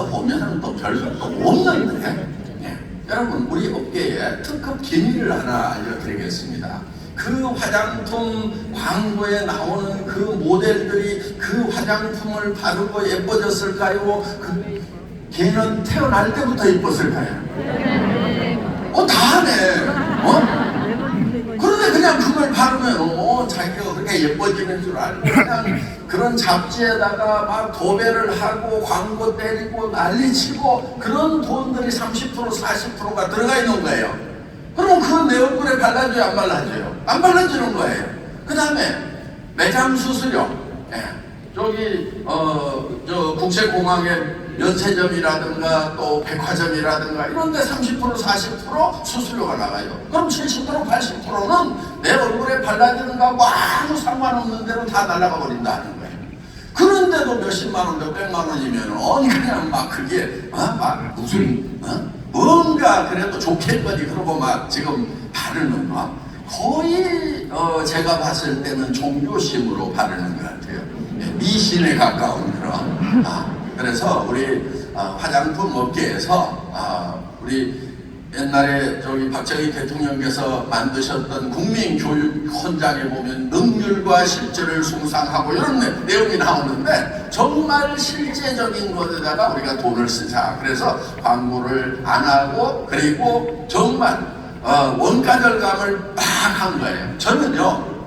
가서 보면은 또 별거 또 없는데 예. 여러분 우리 업계에 특급 기밀을 하나 알려드리겠습니다. 그 화장품 광고에 나오는 그 모델들이 그 화장품을 바르고 예뻐졌을까요? 그 걔는 태어날 때부터 예뻤을까요? 어, 다 하네. 어? 그런데 그냥 그걸 바르면 어 자기가 그렇게 예뻐지는 줄 알고 그냥 그런 잡지에다가 막 도배를 하고 광고 때리고 난리치고 그런 돈들이 30% 40%가 들어가 있는 거예요. 그럼 그건 내 얼굴에 발라줘요 안 발라줘요? 안 발라주는 거예요. 그 다음에 매장 수수료 예. 저기 어 저 국제공항에 면세점이라든가 또 백화점이라든가 이런 데 30% 40% 수수료가 나가요. 그럼 70% 80%는 내 얼굴에 발라주는 거하고 아무 상관없는 대로 다 날아가 버린다는 거예요. 그런데도 몇십만 원, 몇백만 원이면 어 그냥 막 그게 어? 막 무슨 어? 뭔가 그래도 좋겠거니 그러고 막 지금 바르는 거 거의 어 제가 봤을 때는 종교심으로 바르는 것 같아요. 예, 미신에 가까운 그런. 아, 그래서 우리 아, 화장품 업계에서 아, 우리 옛날에 저기 박정희 대통령께서 만드셨던 국민교육 헌장에 보면 능률과 실제를 숭상하고 이런 내- 내용이 나오는데 정말 실제적인 것에다가 우리가 돈을 쓰자. 그래서 광고를 안 하고 그리고 정말 어, 원가 절감을 막 한 거예요. 저는요